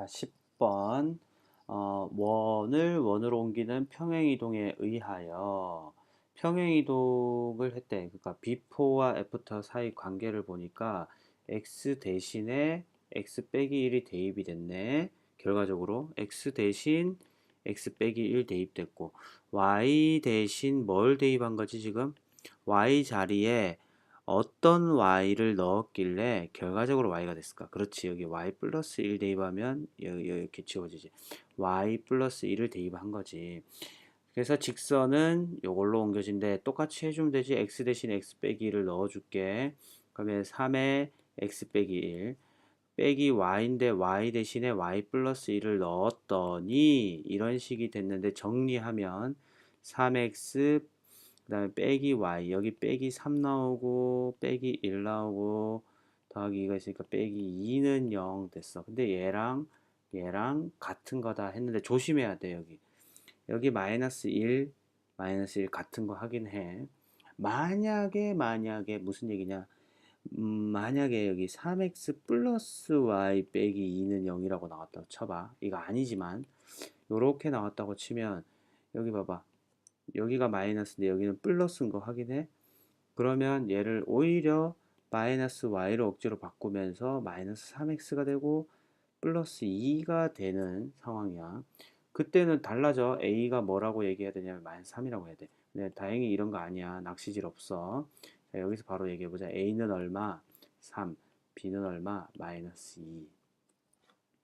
자, 10번. 어, 원을 원으로 옮기는 평행이동에 의하여 평행이동을 했대. 그러니까 before와 after 사이 관계를 보니까 x 대신에 x 빼기 1이 대입이 됐네. 결과적으로 x 대신 x 빼기 1 대입됐고 y 대신 뭘 대입한 거지 지금? y 자리에 어떤 y를 넣었길래 결과적으로 y가 됐을까? 그렇지 여기 y 플러스 1 대입하면 여기 이렇게 지워지지. y 플러스 1을 대입한 거지. 그래서 직선은 이걸로 옮겨진데 똑같이 해주면 되지. x 대신 x 빼기 1을 넣어줄게. 그러면 3에 x 빼기 1 빼기 y인데 y 대신에 y 플러스 1을 넣었더니 이런 식이 됐는데 정리하면 3x 그 다음에 빼기 y 여기 빼기 3 나오고 빼기 1 나오고 더하기 2가 있으니까 빼기 2는 0 됐어. 근데 얘랑 얘랑 같은 거다 했는데 조심해야 돼 여기. 여기 마이너스 1 마이너스 1 같은 거 하긴 해. 만약에 만약에 무슨 얘기냐? 음, 만약에 여기 3x 플러스 y 빼기 2는 0이라고 나왔다고 쳐봐. 이거 아니지만 요렇게 나왔다고 치면 여기 봐봐 여기가 마이너스인데 여기는 플러스인 거 확인해. 그러면 얘를 오히려 마이너스 y로 억지로 바꾸면서 마이너스 3x가 되고 플러스 2가 되는 상황이야. 그때는 달라져. a가 뭐라고 얘기해야 되냐면 마이너스 3이라고 해야 돼. 근데 다행히 이런 거 아니야. 낚시질 없어. 자, 여기서 바로 얘기해보자. a는 얼마? 3. b는 얼마? 마이너스 2.